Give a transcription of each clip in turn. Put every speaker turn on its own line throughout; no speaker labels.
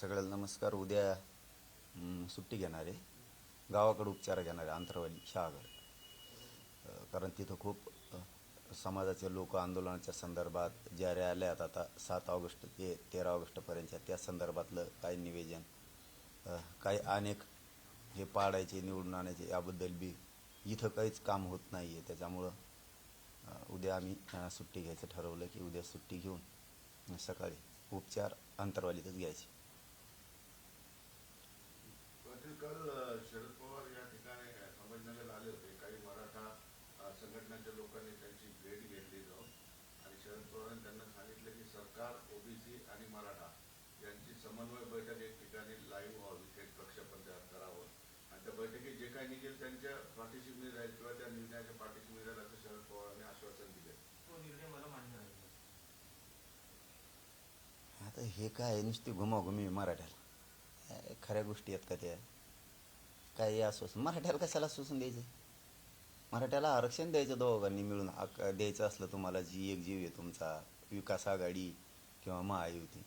सगळ्याला नमस्कार. उद्या सुट्टी घेणार आहे. गावाकडे उपचार घेणार आहे आंतरवाली शहागड. कारण तिथं खूप समाजाचे लोक आंदोलनाच्या संदर्भात ज्या रॅल्यात आता सात ऑगस्ट ते तेरा ऑगस्टपर्यंतच्या त्या संदर्भातलं काही निवेदन काही अनेक हे पाडायचे निवडून आणायचे याबद्दल बी इथं काहीच काम होत नाही आहे त्याच्यामुळं उद्या आम्ही सुट्टी घ्यायचं ठरवलं की उद्या सुट्टी घेऊन सकाळी उपचार अंतरवालीतच घ्यायचे.
पाटील काल शरद पवार या ठिकाणी संभाजीनगरला आले होते. काही मराठा संघटनांच्या लोकांनी त्यांची भेट घेतली जाऊन आणि शरद पवारांनी त्यांना सांगितलं की सरकार ओबीसी आणि मराठा यांची समन्वय बैठक एक ठिकाणी लाईव्ह व्हावी थेट प्रक्षेपण तयार करावं. आणि त्या बैठकीत जे काही निघेल त्यांच्या पाठीशी मी राहील किंवा त्या निर्णयाच्या पाठीशी मी राहील असं शरद पवारांनी आश्वासन दिले.
तो निर्णय मला मान्य आहे.
आता हे काय नुसती घुमाघुमी मराठ्याला. खऱ्या गोष्टी आहेत का त्या? काही हे आश्वासन मराठ्याला कशाला आश्वासन द्यायचं? मराठ्याला आरक्षण द्यायचं दोघांनी मिळून. हक्क द्यायचं असलं तुम्हाला जी एक जीव आहे तुमचा विकास आघाडी किंवा महायुती.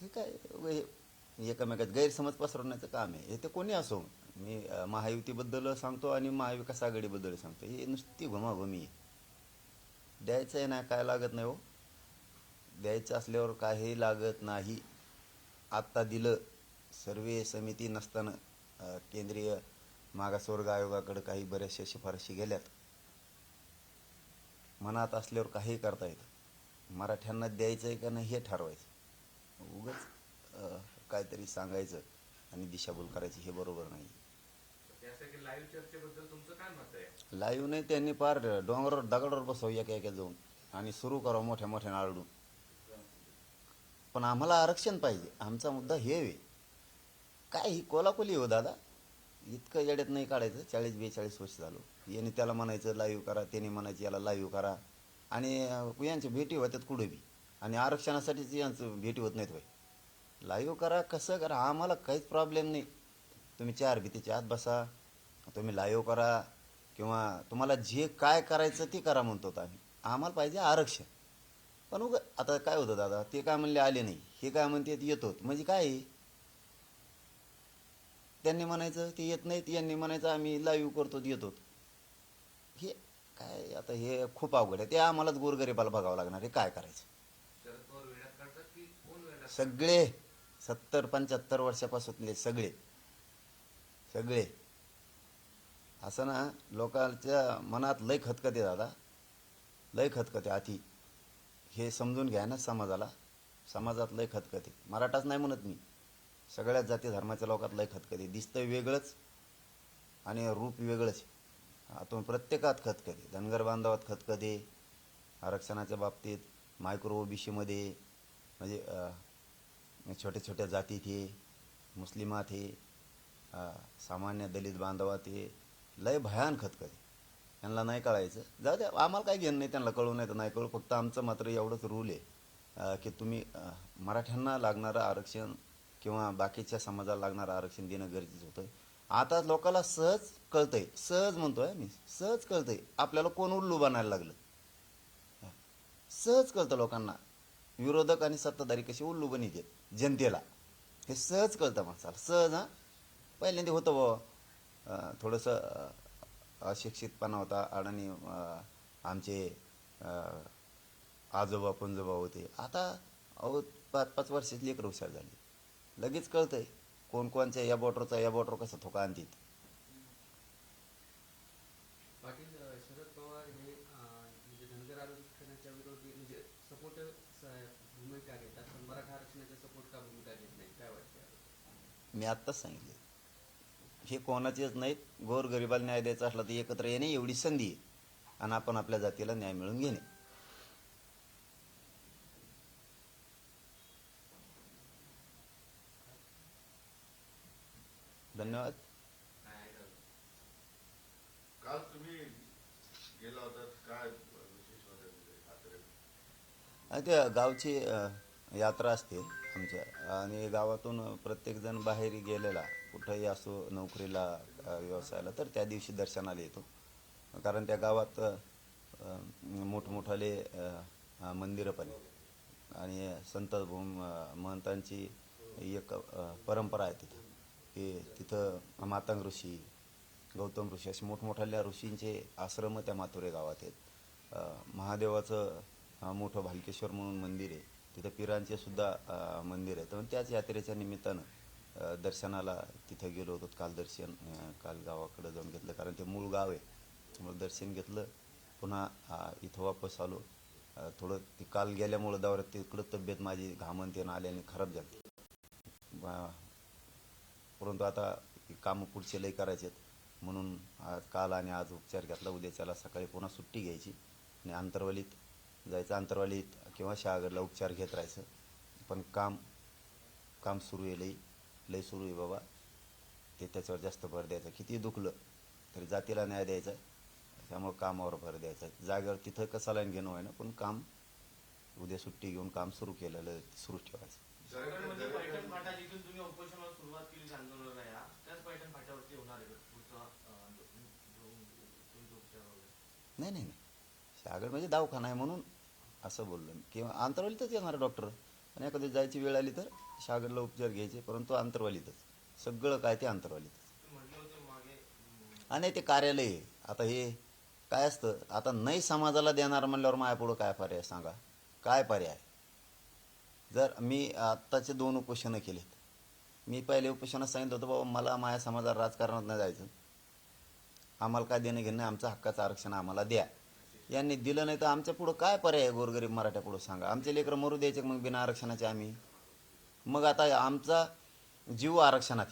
हे काय हे एकमेकात गैरसमज पसरवण्याचं काम आहे. हे ते कोणी असो? मी महायुतीबद्दल सांगतो आणि महाविकास आघाडीबद्दल सांगतो. हे नुसती घुमाघुमी आहे. द्यायचं आहे ना काय लागत नाही हो. द्यायचं असल्यावर काही लागत नाही. आत्ता दिलं सर्वे समिती नसताना केंद्रीय मागासवर्ग आयोगाकडे काही बऱ्याचशा शिफारशी गेल्यात. मनात असल्यावर काही करता येतं. मराठ्यांना द्यायचं आहे का नाही हे ठरवायचं. उगच काहीतरी सांगायचं आणि दिशाभूल करायची हे बरोबर नाही.
लाईव्ह
नाही त्यांनी पार डोंगरावर दगडावर बसव एका एका जाऊन आणि सुरू करावं मोठ्या मोठ्या आरडून पण आम्हाला आरक्षण पाहिजे. आमचा मुद्दा हे आहे. काय ही कोलाकोली हो दादा? इतकं येड्यात नाही काढायचं. चाळीस बेचाळीस वर्ष झालो. याने त्याला म्हणायचं लाईव्ह करा. त्याने म्हणायचं याला लाईव्ह करा. आणि यांच्या भेटी होत्यात कुठे बी. आणि आरक्षणासाठीच यांचं भेटी होत नाहीत भाई लाईव्ह करा कसं करा? आम्हाला काहीच प्रॉब्लेम नाही. तुम्ही चार भीतीच्या आत बसा. तुम्ही लाईव्ह करा. किंवा तुम्हाला जे काय करायचं ते करा म्हणतो आम्ही. आम्हाला पाहिजे आरक्षण. पण उग आता काय होतं दादा? ते काय म्हणले आले नाही. हे काय म्हणते येतो म्हणजे काय? आहे? त्यांनी म्हणायचं ते येत नाहीत यांनी म्हणायचं आम्ही लाईव्ह करतो येतो. हे काय आता हे खूप अवघड आहे. ते आम्हालाच गोरगरीबाला बघावं लागणार आहे काय करायचं? सगळे सत्तर पंच्याहत्तर वर्षापासूनले सगळे. सगळे. असं ना लोकांच्या मनात लय खतखते दादा. लय खतखते अति. हे समजून घ्या ना समाजाला. समाजात लय खतखते. मराठाच नाही म्हणत मी. सगळ्याच जाती धर्माच्या लोकात लय खतखते. दिसतंय वेगळंच आणि रूप वेगळंच. आता प्रत्येकात खतखते. धनगर बांधवात खतखते. आरक्षणाच्या बाबतीत मायक्रो ओबीसीमध्ये म्हणजे छोट्या छोट्या जातीत हे मुस्लिमात हे सामान्य दलित बांधवात हे लय भयान खतखते. त्यांना नाही कळायचं. जाऊ द्या आम्हाला काय घेणं नाही त्यांना कळू नाही तर नाही कळू. फक्त आमचं मात्र एवढंच रूल आहे की तुम्ही मराठ्यांना लागणारं आरक्षण किंवा बाकीच्या समाजाला लागणारं आरक्षण देणं गरजेचं होतं आता लोकांना सहज कळतंय सहज म्हणतोय मी सहज कळतंय. आपल्याला कोण उल्लू बनायला लागलं? सहज कळतं लोकांना. विरोधक आणि सत्ताधारी कशी उल्लू बनित जनतेला. हे सहज कळतं माणसाला. सहज हां? पहिल्यांदा होतं बाबा थोडंसं अशिक्षितपणा होता. अडाणी आमचे आजोबा पंजोबा होते. आता अहो पाच पाच वर्षाची लेकरं हुशार झाली. लगेच कळतंय कोण कोणच्या या बॉर्डरचा या बॉर्डर कसा थोका आणतील.
पाटील अ, शरद पवार हे अ, म्हणजे धनगर आरक्षणाच्या विरोधी म्हणजे सपोर्ट भूमिका घेतात पण मराठा आरक्षणाच्या सपोर्ट का भूमिका घेत नाही काय वाटतं
मी आत्ताच सांगितले हे कोणाचेच नाहीत. गोरगरिबाला न्याय द्यायचा असला तर एकत्र येणे एवढी संधी आहे. आणि आपण आपल्या जातीला न्याय मिळवून घेणे. धन्यवाद.
काय आहे का?
काल तुम्ही गेला होता काय विशेष होतं म्हणजे
गावची यात्रा असते आमच्या. आणि गावातून प्रत्येकजण बाहेर गेलेला. कुठंही असो नोकरीला व्यवसायाला तर त्या दिवशी दर्शनाला येतो. कारण त्या गावात मोठमोठाले मंदिरं पण आहेत. आणि संत भूम अ, महंतांची एक परंपरा आहे तिथं. की तिथं मातंग ऋषी गौतम ऋषी असे मोठमोठ्या ऋषींचे आश्रम त्या माथुरे गावात आहेत. महादेवाचं मोठं भालकेश्वर म्हणून मंदिर आहे. तिथं पिरांचे सुद्धा मंदिर आहे तर त्याच यात्रेच्या निमित्तानं दर्शनाला तिथं गेलो होतो काल दर्शन काल गावाकडं जाऊन घेतलं. कारण ते मूळ गाव आहे. त्यामुळे दर्शन घेतलं. पुन्हा इथं वापस आलो. थोडं ती काल गेल्यामुळं दौऱ्यात तिकडं तब्येत माझी घामंतीनं आल्याने खराब झाली. बा- परंतु आता कामं पुढचे लई करायचे आहेत म्हणून आज काल आणि आज उपचार घेतला. उद्याच्याला सकाळी पुन्हा सुट्टी घ्यायची. आणि आंतरवालीत जायचं. आंतरवालीत किंवा शहागडला उपचार घेत राहायचं. पण काम काम सुरू आहे लई. लई सुरू आहे बाबा. ते त्याच्यावर जास्त भर द्यायचा. किती दुखलं तरी जातीला न्याय द्यायचा. त्यामुळं कामावर भर द्यायचा. जागेवर तिथं कसा लाईन घेणं आहे ना पण काम उद्या सुट्टी घेऊन काम सुरू केलेलं सुरू ठेवायचं.
म्हणजे पैठण फाटा जिथून तुम्ही उपोषणाला सुरुवात केली आंदोलनाला या त्याच पैठण फाट्यावरती होणार आहे का? पुढचा अं, जो- जो- तुमचा उपचार वगैरे.
नाही नाही शहागड म्हणजे दवाखाना आहे म्हणून असं बोललो मी. किंवा आंतरवालीतच येणार डॉक्टर. आणि एखादी जायची वेळ आली तर शहागडला उपचार घ्यायचे परंतु आंतरवालीतच. सगळं काय ते आंतरवालीतच. आणि ते कार्यालय आहे. आता हे काय असतं? आता नाही समाजाला देणार म्हणल्यावर माया पुढं काय पर्याय सांगा? काय पर्याय? जर मी आत्ताचे दोन उपोषणं केलेत मी पहिले उपोषणात सांगितलं होतं बाबा मला माझ्या समाजाला राजकारणात नाही जायचं. आम्हाला काय देणं घेणं आमचं हक्काचं आरक्षण आम्हाला द्या. यांनी दिलं नाही तर आमच्या पुढं काय पर्याय आहे गोरगरीब मराठ्या पुढं सांगा? आमचे लेकरं मरू द्यायचे मग बिना आरक्षणाचे आम्ही? मग आता आमचा जीव आरक्षणात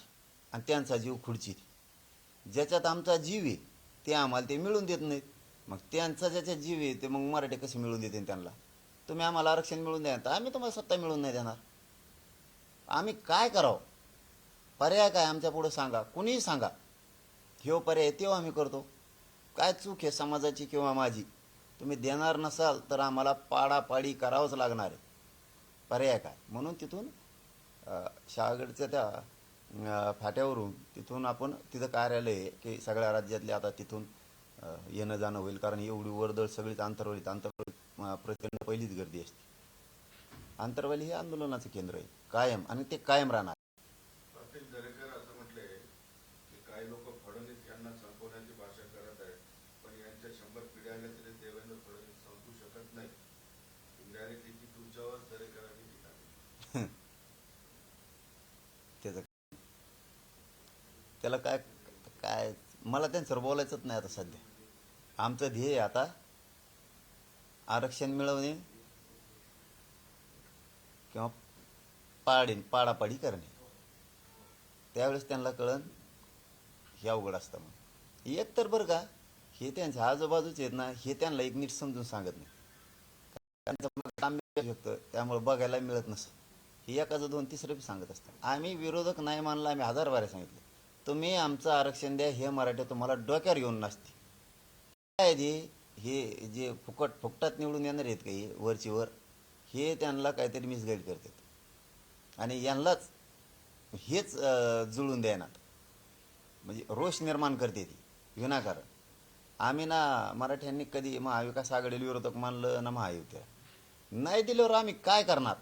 आणि त्यांचा जीव खुर्चीत ज्याच्यात आमचा जीव आहे ते आम्हाला ते मिळून देत नाहीत. मग त्यांचा ज्याच्यात जीव आहे ते मग मराठी कसे मिळून देते त्यांना? तुम्ही आम्हाला आरक्षण मिळून द्या. तर आम्ही तुम्हाला सत्ता मिळून नाही देणार. आम्ही काय करावं? पर्याय काय आमच्या पुढं सांगा. कुणीही सांगा. ह्यो पर्याय तेव्हा आम्ही करतो. काय चूक आहे समाजाची किंवा माझी? तुम्ही देणार नसाल तर आम्हाला पाडापाडी करावंच लागणार आहे. पर्याय काय? म्हणून तिथून शहागडच्या त्या फाट्यावरून तिथून आपण तिथं कार्यालय आहे की सगळ्या राज्यातले आता तिथून येणं जाणं होईल. कारण एवढी वर्दळ सगळीच आंतरवळीत आंतरवळीत प्रचंड पहिलीच गर्दी असते. आंतरवाली हे आंदोलनाचं केंद्र आहे कायम आणि ते कायम राहणार.
पाटील दरेकर असं म्हटले की काही लोक फडणवीस यांना संपवण्याची भाषा करत आहेत पण यांच्या शंभर पिढ्या आल्या तरी देवेंद्र फडणवीस संपू शकत नाही. तुमच्यावर दरेकरांनी टीका केली.
त्याचं त्याला काय काय मला त्यांच्यावर बोलायचंच नाही आता सध्या. आमचं ध्येय आता आरक्षण मिळवणे किंवा पाडीन पाडापाडी करणे. त्यावेळेस त्यांना कळण हे अवघड असतं मग एक तर बरं का हे त्यांच्या आजूबाजूचे आहेत ना हे त्यांना एक नीट समजून सांगत नाही. त्यांचं काम शकतं त्यामुळे बघायला मिळत नसतं. हे एकाचं दोन तिसरं बी सांगत असतात. आम्ही विरोधक नाही मानला आम्ही हजार बारे सांगितले. तुम्ही आमचं आरक्षण द्या हे मराठी तुम्हाला डोक्यावर घेऊन नसते काय हे जे फुकट फुकटात निवडून येणार आहेत काही वरची वर हे त्यांना काहीतरी मिसगाईड करतात. आणि यांनाच हेच जुळून द्यायनात म्हणजे रोष निर्माण करते ती. विनाकारण आम्ही ना मराठ्यांनी कधी महाविकास आघाडीला विरोधक मानलं ना महायुत्या नाही दिल्यावर आम्ही काय करणार?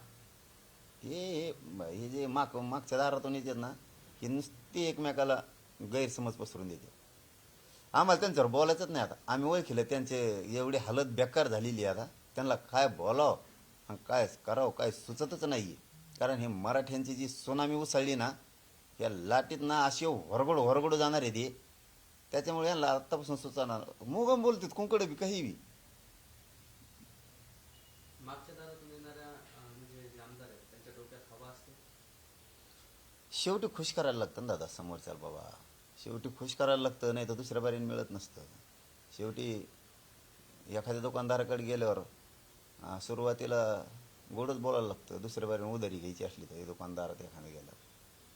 हे हे- हे जे माग मागच्या दारातून येतात ना हे नुसती एकमेकाला गैरसमज पसरून देते आम्हाला त्यांच्यावर बोलायचंच नाही आता. आम्ही ओळखलं त्यांचे एवढी हालत बेकार झालेली आहे आता. त्यांना काय बोलावं आणि काय करावं काय सुचतच नाही कारण हे मराठ्यांची जी सुनामी उसळली ना या लाटीत ना अशी वरगड वरगड जाणार आहे ते. त्याच्यामुळे यांना आत्तापासून सुचणार मुगम बोलतात कुंकड बी काही बी.
म्हणजे
शेवटी खुश करायला लागतं दादा समोरच्याला बाबा. शेवटी खुश करायला लागतं नाही तर दुसऱ्या बारीने मिळत नसतं. शेवटी एखाद्या दुकानदाराकडे गेल्यावर सुरुवातीला गोडच बोलायला लागतं दुसऱ्या बारीने उधारी घ्यायची असली तर दुकानदारात एखाद्या गेलं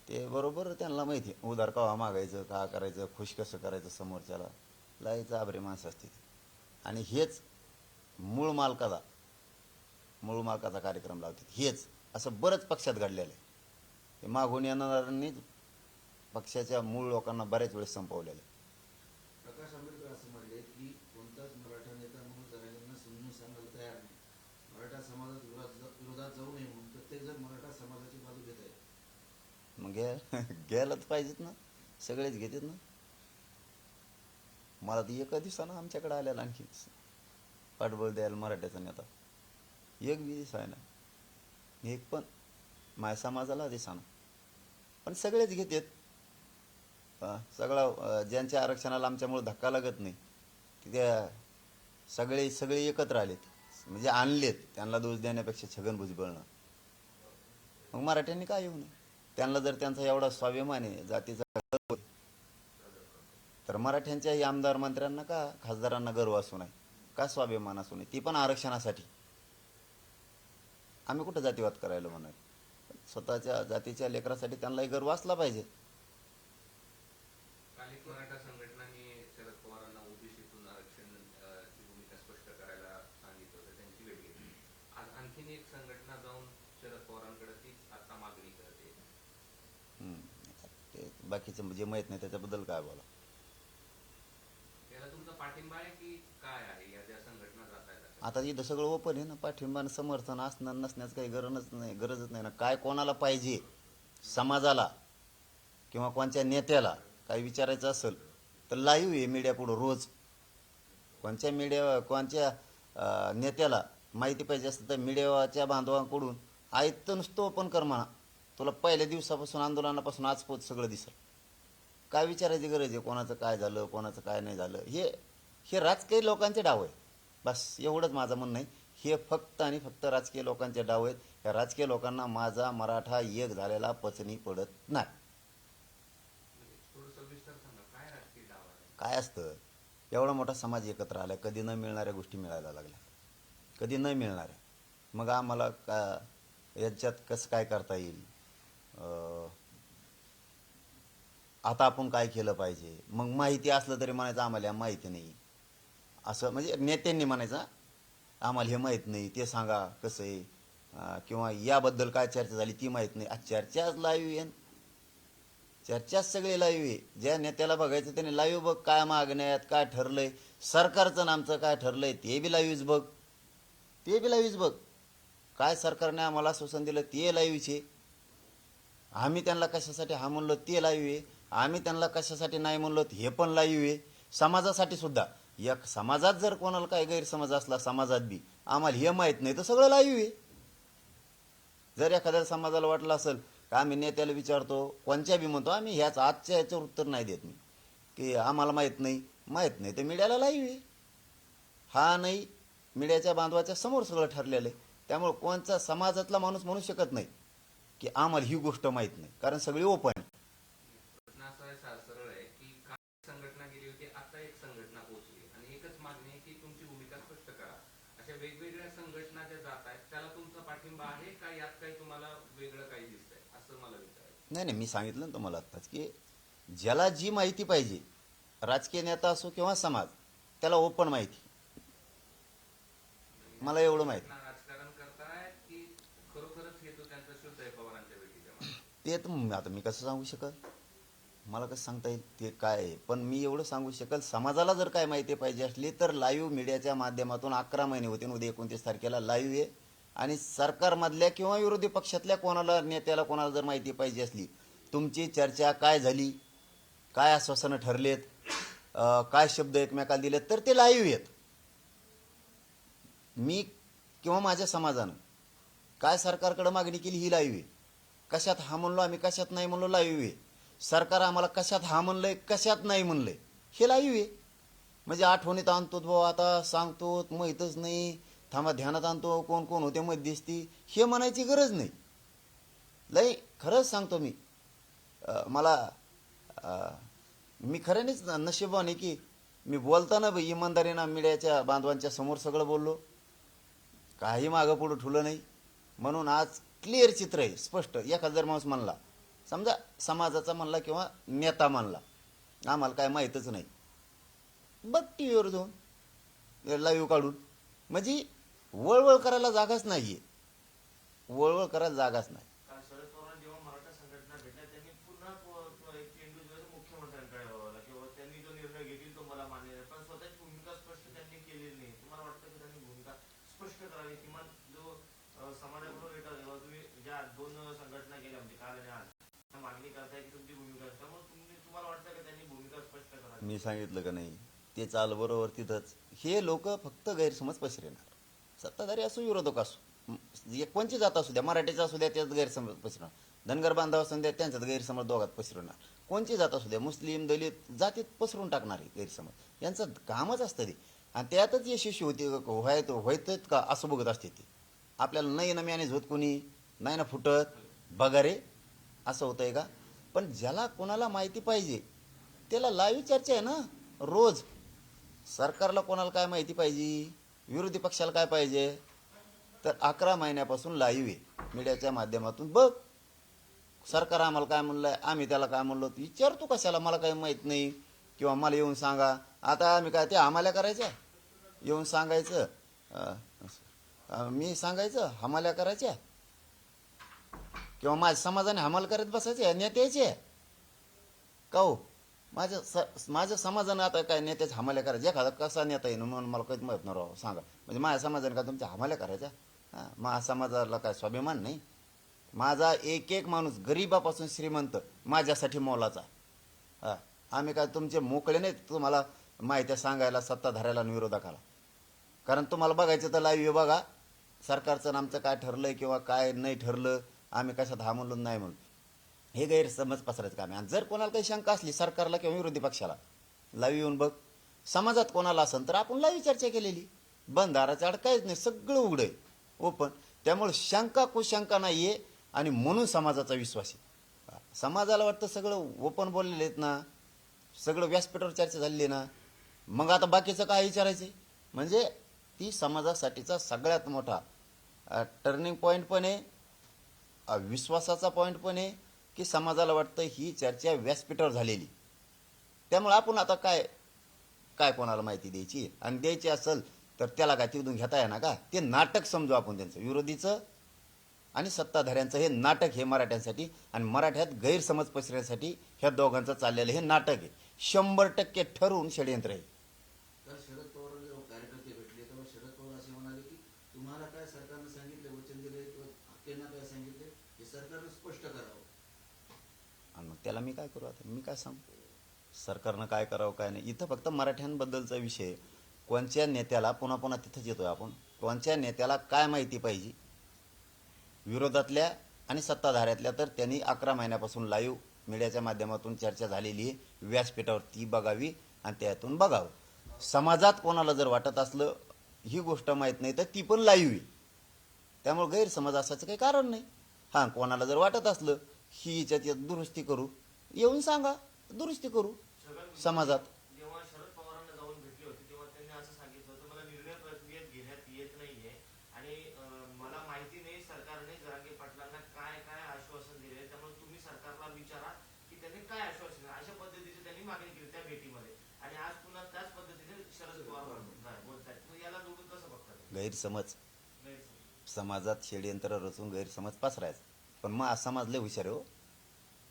ते बरोबर त्यांना माहिती आहे उधार कवा मागायचं का करायचं खुश कसं करायचं समोरच्याला लायचं आभरे माणसं असते आणि हेच मूळ मालकाचा मूळ मालकाचा कार्यक्रम लावतात. हेच असं बरंच पक्षात घडलेलं आहे. हे मागून येणाऱ्यांनीच पक्षाच्या मूळ लोकांना बऱ्याच वेळेस संपवलेलं आहे.
प्रकाश आंबेडकर असं म्हणले की कोणताच मराठा नेता म्हणून समजून सांगायला तयार नाही. मराठा समाजात विरोधात विरोधात जाऊ नये म्हणून मराठा समाजाची बाजू घेत आहे.
घ्या घ्यायला तर पाहिजेत ना. सगळेच घेतात ना. मला तर एका दिवसानं आमच्याकडे आलेला आणखी पाठबळ द्यायला मराठ्याचा नेता. एक दिवस आहे ना. एक पण. माय समाजाला दिसाना पण सगळेच घेतात. सगळा ज्यांच्या आरक्षणाला आमच्यामुळे धक्का लागत नाही त्या सगळे सगळे एकत्र आलेत. म्हणजे आणलेत त्यांना दोष देण्यापेक्षा छगन भुजबळनं मग मराठ्यांनी काय येऊ नये? त्यांना जर त्यांचा एवढा स्वाभिमान आहे जातीचा गर्व तर मराठ्यांच्याही आमदार मंत्र्यांना का खासदारांना गर्व असू नये? का स्वाभिमान असू नये? ती पण आरक्षणासाठी. आम्ही कुठं जातीवाद करायला म्हणाल स्वतःच्या जातीच्या लेकरासाठी त्यांनाही गर्व असला पाहिजे
काल एक मराठा संघटनांनी शरद पवारांना ओबीसीतून आरक्षण अ, ची भूमिका स्पष्ट करायला सांगितलं होतं त्यांची भेट घेतली आज आणखीन एक संघटना जाऊन शरद पवारांकडे तीच आता मागणी करते
हम्म. ते बाकीचं जे माहीत नाही त्याच्याबद्दल काय बोला?
याला तुमचा पाठिंबा आहे की काय आहे? या ज्या संघटना जात आहेत अशा?
आता इथं सगळं ओपन आहे ना. पाठिंबा आणि समर्थन असणं नसण्याचं काही गरजच नाही गरजच नाही ना. काय कोणाला पाहिजे? समाजाला किंवा कोणत्या नेत्याला काही विचारायचं असेल तर लाईव्ह आहे मीडिया पुढं रोज. कोणत्या मीडिया कोणत्या अं, नेत्याला माहिती पाहिजे असतं तर मीडियाच्या बांधवांकडून आयत्त नुसतं ओपन कर म्हणा. तुला पहिल्या दिवसापासून आंदोलनापासून आज पोत सगळं दिसेल. काय विचारायची गरज आहे? कोणाचं काय झालं कोणाचं काय नाही झालं? हे हे राजकीय लोकांचे डाव आहे बस एवढंच माझं म्हणणं आहे. हे फक्त आणि फक्त राजकीय लोकांचे डाव आहेत. या राजकीय लोकांना माझा मराठा एक झालेला पचनी पडत नाही.
काय
असतं? एवढा मोठा समाज एकत्र आला कधी न मिळणाऱ्या गोष्टी मिळायला लागल्या. कधी न मिळणाऱ्या. मग आम्हाला का याच्यात कसं काय करता येईल? आता आपण काय केलं पाहिजे? मग माहिती असलं तरी म्हणायचं आम्हाला माहिती नाही. असं म्हणजे नेत्यांनी म्हणायचं आम्हाला हे माहीत नाही ते सांगा कसं आहे? किंवा याबद्दल काय चर्चा झाली ती माहीत नाही. चर्चाच लाईव्ह आहे. चर्चाच सगळे लाईव्ह आहे. ज्या नेत्याला बघायचं त्याने लाईव्ह बघ काय मागण्यात काय ठरलंय. सरकारचं आणि आमचं काय ठरलंय ते बी लाईव्हच बघ. ते बी लाईव्हच बघ. काय सरकारने आम्हाला आश्वासन दिलं ते लाईव्हचे आम्ही त्यांना कशासाठी हा म्हणलो ते लाईव्ह आहे. आम्ही त्यांना कशासाठी नाही म्हणलो हे पण लाईव्ह आहे. समाजासाठी सुद्धा. या समाजात जर कोणाला काही गैरसमज असला समाजात बी आम्हाला हे माहीत नाही तर सगळं लाईव्ह आहे. जर एखाद्या समाजाला वाटलं असेल का आम्ही नेत्याला विचारतो कोणत्या बी म्हणतो आम्ही ह्याच आजच्या ह्याच्यावर उत्तर नाही देत मी. की आम्हाला माहीत नाही माहीत नाही तर मीडियाला लाईव्ह आहे. हा नाही मीडियाच्या बांधवाच्या समोर सगळं ठरलेलं आहे. त्यामुळे कोणचा समाजातला माणूस म्हणू शकत नाही की आम्हाला ही गोष्ट माहीत नाही कारण सगळी ओपन आहे
प्रश्न असा आहे सा- सरळ आहे की काल एक संघटना गेली होती आता एक संघटना पोहोचली आणि एकच मागणी आहे की तुमची भूमिका स्पष्ट करा अशा वेगवेगळ्या संघटना ज्या जात आहेत. त्याला तुमचा पाठिंबा आहे का? यात काही तुम्हाला वेगळं काही दिसतंय? असं मला विचारायचं
नाही नाही मी सांगितलं ना तुम्हाला आत्ताच की ज्याला जी माहिती पाहिजे राजकीय नेता असो किंवा समाज त्याला ओपन माहिती. मला एवढं माहिती.
संघटना राजकारण करतायत की खरोखरच हेतू त्यांचा शुद्ध आहे पवारांच्या भेटीच्या मागे?
ते तर आता मी कसं सांगू शकल मला कसं सांगता येईल ते काय आहे? पण मी एवढं सांगू शकेल समाजाला जर काय माहिती पाहिजे असली तर लाईव्ह मीडियाच्या माध्यमातून अकरा महिने होते उद्या एकोणतीस तारखेला लाईव्ह आहे. आणि सरकारमधल्या किंवा विरोधी पक्षातल्या कोणाला नेत्याला कोणाला जर माहिती पाहिजे असली तुमची चर्चा काय झाली? काय आश्वासनं ठरलेत? काय शब्द एकमेकाला दिलेत? तर ते लाईव्ह आहेत. मी किंवा माझ्या समाजानं काय सरकारकडे मागणी केली ही लाईव्ह आहे. कशात हा म्हणलो आम्ही कशात नाही म्हणलो लाईव्ह आहे. सरकार आम्हाला कशात हा म्हणलंय कशात नाही म्हणलंय हे लाईव्ह आहे. म्हणजे आठवणीत आणतो भाऊ आता सांगतो माहीतच नाही. थांबा ध्यानात आणतो कोण कोण होते मध्यस्थी हे म्हणायची गरज नाही. लय खरंच सांगतो मी. मला मी खऱ्यानेच नशिबाने की मी बोलताना इमानदारीनं मीडियाच्या बांधवांच्या समोर सगळं बोललो. काही मागं पुढं ठुलं नाही. म्हणून आज क्लिअर चित्र आहे स्पष्ट. एखादा जर माणूस म्हणला समजा समाजाचा म्हणला किंवा नेता म्हणला आम्हाला काय माहीतच नाही. बघ टी व्हीवर जाऊन लाईव्ह काढून. म्हणजे वळवळ करायला जागाच नाही आहे वळवळ करायला जागाच नाही
काल शरद पवार जेव्हा मराठा संघटना भेटल्या त्यांनी पुन्हा प- प- एक चेंडू जो आहे तो मुख्यमंत्र्यांकडे वळवला किंवा त्यांनी जो निर्णय घेतील तो मला मान्य आहे पण स्वतःची भूमिका स्पष्ट त्यांनी केलेली नाही तुम्हाला वाटतं की त्यांनी भूमिका स्पष्ट करावी किमान जो अ, समाजाबरोबर येतात जेव्हा तुम्ही ज्या दोन संघटना केल्या म्हणजे काल आणि आज त्या मागणी करताय की तुमची भूमिका आहे. त्यामुळे तुम्ही तुम्हाला वाटतं का त्यांनी भूमिका स्पष्ट करावी
मी सांगितलं का नाही? ते चाल बरोबर तिथंच. हे लोक फक्त गैरसमज पसरवणार. सत्ताधारी असो विरोधक असो. जे कोणची जात असू द्या मराठीचा असू द्या त्याच गैरसमज पसरणार धनगर बांधव असू द्या त्यांच्यात गैरसमज दोघात पसरवणार. कोणची जात असू द्या मुस्लिम दलित जातीत पसरून टाकणारे गैरसमज. यांचं कामच असतं ते. आणि त्यातच यशस्वी होते व्हायत व्हायतच का असं बघत असते ते. आपल्याला नाही ना मॅनेज होत कोणी नाही ना फुटत बघा रे असं होतंय का? पण ज्याला कोणाला माहिती पाहिजे त्याला लाईव्ह चर्चा आहे ना रोज. सरकारला कोणाला काय माहिती पाहिजे? विरोधी पक्षाला काय पाहिजे? तर अकरा महिन्यापासून लाईव्ह आहे. मीडियाच्या माध्यमातून. बघ सरकार आम्हाला काय म्हणलं आहे आम्ही त्याला काय म्हणलो? विचारतो कशाला? मला काही माहीत नाही. किंवा मला येऊन सांगा. आता आम्ही काय ते आम्हाला करायच्या? येऊन सांगायचं. मी सांगायचं हमाल्या करायच्या? किंवा माझ्या समाजाने हमाल करत बसायचे? नेत्याचे? का हो माझ्या स माझ्या समाजानं आता काय नेत्याच्या हमाल्या करायच्या एखादा कसा नेता येईन म्हणून मला काहीच माहीत नाही राव सांगा. म्हणजे माझ्या समाजाने का तुमच्या हमाल्या करायच्या हां माझ्या समाजाला काय स्वाभिमान नाही? माझा एक एक माणूस गरीबापासून श्रीमंत माझ्यासाठी मोलाचा. हा आम्ही काय तुमचे मोकळे नाही तुम्हाला माहिती सांगायला सत्ताधाऱ्याला आणि विरोधकाला. कारण तुम्हाला बघायचं तर लाईव्ह बघा. सरकारचं आमचं काय ठरलंय किंवा काय नाही ठरलं आम्ही कशात हा म्हणून नाही म्हणून. हे गैरसमज पसरायचं काम आहे. आणि जर कोणाला काही शंका असली सरकारला किंवा विरोधी पक्षाला लावी येऊन बघ. समाजात कोणाला असेल तर आपण लावी चर्चा केलेली. बंधाराचं अड काहीच नाही सगळं उघडं आहे. ओपन त्यामुळे शंका कुशंका नाही आहे आणि म्हणून समाजाचा विश्वास आहे. समाजाला वाटतं सगळं ओपन बोललेले आहेत ना. सगळं व्यासपीठावर चर्चा झालेली आहे ना. मग आता बाकीचं काय विचारायचं म्हणजे ती समाजासाठीचा सगळ्यात मोठा टर्निंग पॉईंट पण आहे. विश्वासाचा पॉईंट पण आहे. की समाजाला वाटतं ही चर्चा व्यासपीठावर झालेली. त्यामुळे आपण आता काय काय कोणाला माहिती द्यायची? आणि द्यायची असेल तर त्याला काय तिथून घेता येणार का? ते नाटक समजू आपण त्यांचं. विरोधीचं आणि सत्ताधाऱ्यांचं हे नाटक हे मराठ्यांसाठी आणि मराठ्यात गैरसमज पसरण्यासाठी ह्या दोघांचं चाललेलं हे नाटक आहे. शंभर टक्के ठरवून षडयंत्र आहे
तर शरद पवार जेव्हा कार्यकर्ते भेटले तेव्हा शरद पवार असे म्हणाले की तुम्हाला काय सरकारनं सांगितले वचन दिले किंवा त्यांना काय सांगितले हे सरकारनं स्पष्ट करावं
आणि मग त्याला मी काय करू आता? मी काय सांगू? सरकारनं काय करावं काय नाही? इथं फक्त मराठ्यांबद्दलचा विषय कोणत्या नेत्याला पुन्हा पुन्हा तिथंच येतोय आपण? कोणत्या नेत्याला काय माहिती पाहिजे? विरोधातल्या आणि सत्ताधाऱ्यातल्या तर त्यांनी अकरा महिन्यापासून लाईव्ह मीडियाच्या माध्यमातून चर्चा झालेली आहे. व्यासपीठावर ती बघावी आणि त्यातून बघावं. समाजात कोणाला जर वाटत असलं ही गोष्ट माहीत नाही तर ती पण लाईव्ह आहे. त्यामुळे गैरसमज असायचं काही कारण नाही. हां कोणाला जर वाटत असलं ही याच्यात यात दुरुस्ती करू. येऊन सांगा दुरुस्ती करू समाजात.
जेव्हा शरद पवारांना जाऊन भेटले होते तेव्हा त्यांनी असं सांगितलं होतं मला निर्णय प्रक्रियेत घेण्यात येत नाहीये आणि मला माहिती नाही सरकारने जरांगे पाटलांना काय काय आश्वासन दिले त्यामुळे तुम्ही सरकारला विचारा की त्यांनी काय आश्वासन दिलं. अशा पद्धतीची त्यांनी मागणी केली त्या भेटीमध्ये. आणि आज पुन्हा त्याच पद्धतीने शरद पवार याला कसं बघतात?
गैरसमज. समाजात षडयंत्र रचून गैरसमज पसरायचा. पण मग हा समाज लय हुशार हो.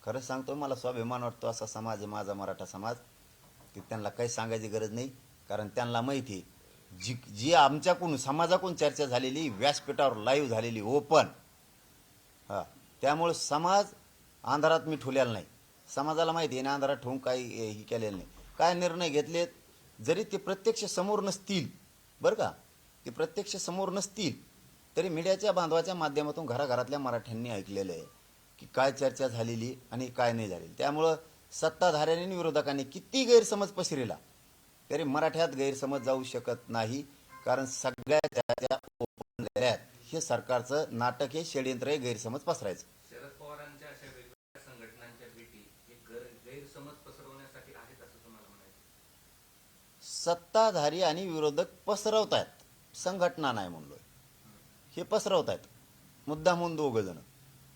खरंच सांगतो मला स्वाभिमान वाटतो असा समाज आहे माझा मराठा समाज. की त्यांना काही सांगायची गरज नाही कारण त्यांना माहिती आहे, जी जी आमच्याकडून समाजाकडून चर्चा झालेली व्यासपीठावर लाईव्ह झालेली हो ओपन हा त्यामुळे समाज अंधारात मी ठुलेला नाही. समाजाला माहिती आहे ना अंधारात ठेवून काही हे केलेलं नाही. काय निर्णय घेतलेत? जरी ते प्रत्यक्ष समोर नसतील बरं का? ते प्रत्यक्ष समोर नसतील तरी मीडियाच्या बांधवाच्या माध्यमातून घराघरातल्या मराठ्यांनी ऐकलेलं आहे की काय चर्चा झालेली आणि काय नाही झालेली. त्यामुळं सत्ताधाऱ्यांनी आणि विरोधकांनी किती गैरसमज पसरला तरी मराठ्यात गैरसमज जाऊ शकत नाही कारण सगळ्या त्या झालेल्या आहेत. हे सरकारचं नाटक हे षडयंत्र आहे गैरसमज पसरायचं.
शरद पवारांच्या अशा वेगवेगळ्या संघटनांच्या भेटी हे गैर- गैरसमज पसरवण्यासाठी आहेत असं तुम्हाला म्हणायचं
सत्ताधारी आणि विरोधक पसरवत आहेत संघटना नाही म्हणलोय हे पसरवत आहेत. मुद्दा म्हणून दोघं जण.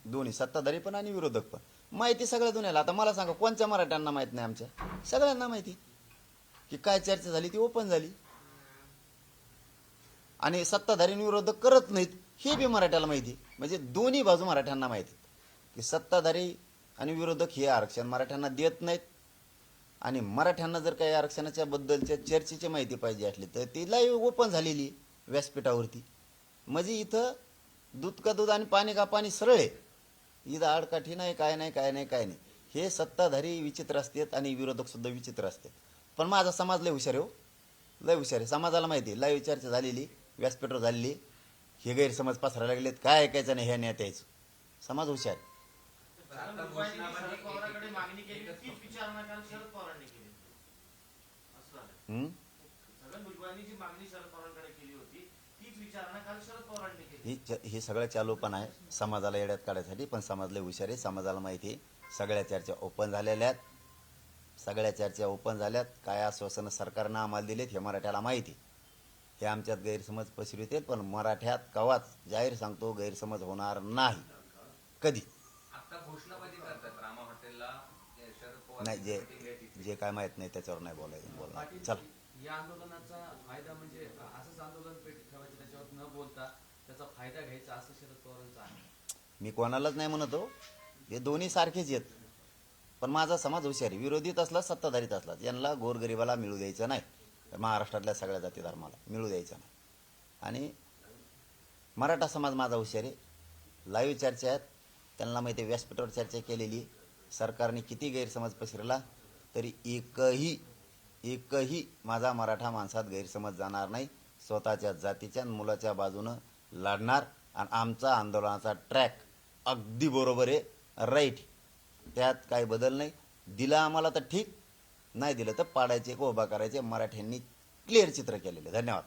दोन्ही सत्ताधारी पण आणि विरोधक पण. माहिती सगळ्या दुनियाला. आता मला सांगा कोणत्या मराठ्यांना माहीत नाही आमच्या? सगळ्यांना माहिती. की काय चर्चा झाली ती ओपन झाली. आणि सत्ताधारी विरोधक करत नाहीत हे बी मराठ्याला माहिती. म्हणजे दोन्ही बाजू मराठ्यांना माहिती. की सत्ताधारी आणि विरोधक हे आरक्षण मराठ्यांना देत नाहीत. आणि मराठ्यांना जर काही आरक्षणाच्या बद्दलच्या चर्चेची माहिती पाहिजे असली तर ती लाईव्ह ओपन झालेली आहे व्यासपीठावरती. म्हणजे इथं दूध का दूध आणि पाणी का पाणी सरळ आहे. इथं आडकाठी नाही काय नाही काय नाही काय नाही. हे सत्ताधारी विचित्र असतात आणि विरोधक सुद्धा विचित्र असतात. पण माझा समाज लय हुशार आहे हो. लय हुशार आहे. समाजाला माहिती आहे. लय चर्चा झालेली व्यासपीठावर झालेली. हे गैरसमज पसरायला लागलेत. काय ऐकायचं नाही ह्या नेत्याचं समाज हुशार आहे. ही हे सगळं चालू पण आहे. समाजाला येड्यात काढायसाठी पण समाजला हुशार आहे. समाजाला माहिती आहे. सगळ्या चर्चा ओपन झालेल्या आहेत. सगळ्या चर्चा ओपन झाल्यात. काय आश्वासनं सरकारनं आम्हाला दिलेत हे मराठ्याला माहिती. हे आमच्यात गैरसमज पसरवित आहेत पण मराठ्यात कवाच जाहीर सांगतो गैरसमज होणार नाही. कधी? नाही जे. जे काय माहीत नाही त्याच्यावर नाही बोलायचं बोलणार. चल.
या आंदोलनाचा फायदा म्हणजे असंच आंदोलन न बोलता त्याचा फायदा घ्यायचा असं शरद पवारांचा आहे.
मी कोणालाच नाही म्हणतो हो. हे. दोन्ही सारखेच येत पण माझा समाज हुशार आहे. विरोधीत असला सत्ताधारीत असला यांना गोरगरिबाला मिळू द्यायचं नाही. महाराष्ट्रातल्या सगळ्या जाती धर्माला मिळू द्यायचं नाही. आणि मराठा समाज माझा हुशार आहे. लाईव्ह चर्चा आहेत. त्यांना माहिती आहे व्यासपीठावर चर्चा केलेली. सरकारने किती गैरसमज पसरला तरी एकही एकही माझा मराठा माणसात गैरसमज जाणार नाही. स्वतःच्या जातीच्या मुलाच्या बाजूनं लढणार. आणि आमचा आंदोलनाचा ट्रॅक अगदी बरोबर आहे. राईट त्यात काही बदल नाही. दिला आम्हाला तर ठीक. नाही दिलं तर पाडायचे को उभा करायचे? मराठ्यांनी क्लिअर चित्र केलेले धन्यवाद.